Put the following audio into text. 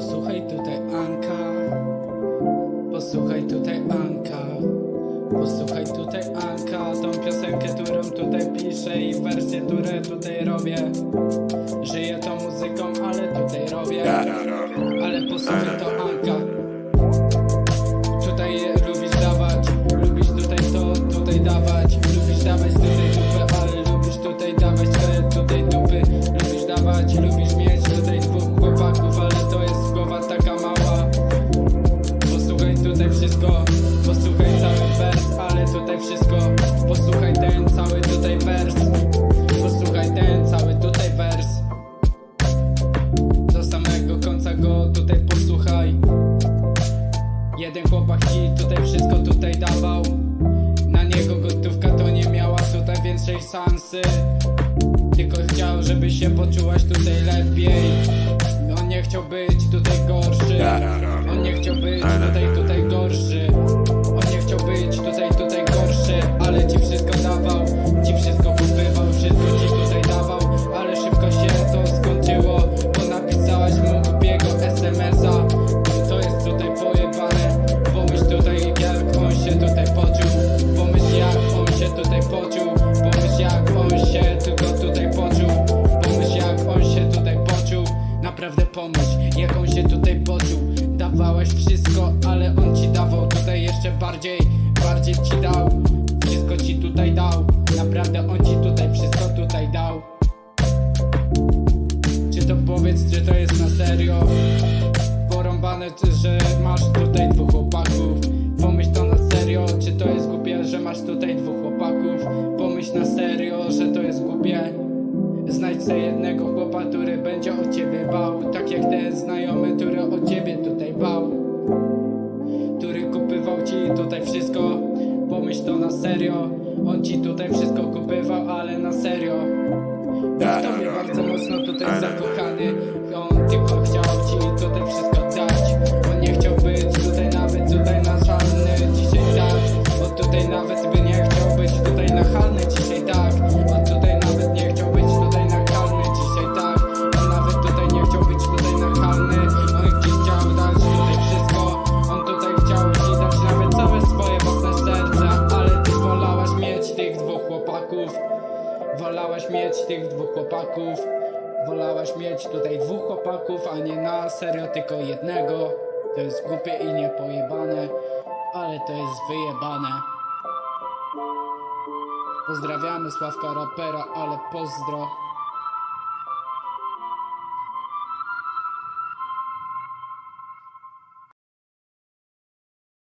Posłuchaj tutaj Anka, posłuchaj tutaj Anka, posłuchaj tutaj Anka, tą piosenkę, którą tutaj piszę i wersję, które tutaj robię. Żyję tą muzyką, ale tutaj robię, ale posłuchaj to Anka. Tutaj wszystko. Posłuchaj ten cały tutaj wers. Posłuchaj ten cały tutaj wers. Do samego końca go tutaj posłuchaj. Jeden chłopak ci tutaj wszystko tutaj dawał. Na niego gotówka to nie miała tutaj większej szansy. Tylko chciał, żeby się poczułaś tutaj lepiej. On nie chciał być tutaj gorszy. On nie chciał być tutaj, tutaj gorszy Naprawdę pomyśl jak on się tutaj poczuł. Dawałaś wszystko, ale on ci dawał tutaj jeszcze bardziej Bardziej ci dał. Wszystko ci tutaj dał Naprawdę on ci tutaj wszystko tutaj dał. Czy to powiedz, czy to jest na serio? Porąbane, że masz tutaj dwóch chłopaków? Pomyśl to na serio, czy to jest głupie, że masz tutaj dwóch chłopaków? Pomyśl na serio, że to jest głupie Znajdź sobie jednego chłopa, który będzie o ciebie bał. Tak jak ten znajomy, który o ciebie tutaj bał. Który kupywał ci tutaj wszystko. Pomyśl to na serio. On ci tutaj wszystko kupywał, ale na serio. Był w tobie bardzo mocno tutaj zakochany. On tylko chciał ci tutaj wszystko mieć tych dwóch chłopaków. Wolałaś mieć tutaj dwóch chłopaków, a nie na serio tylko jednego. To jest głupie i niepojebane Ale to jest wyjebane. Pozdrawiamy Sławka Rapera, ale pozdro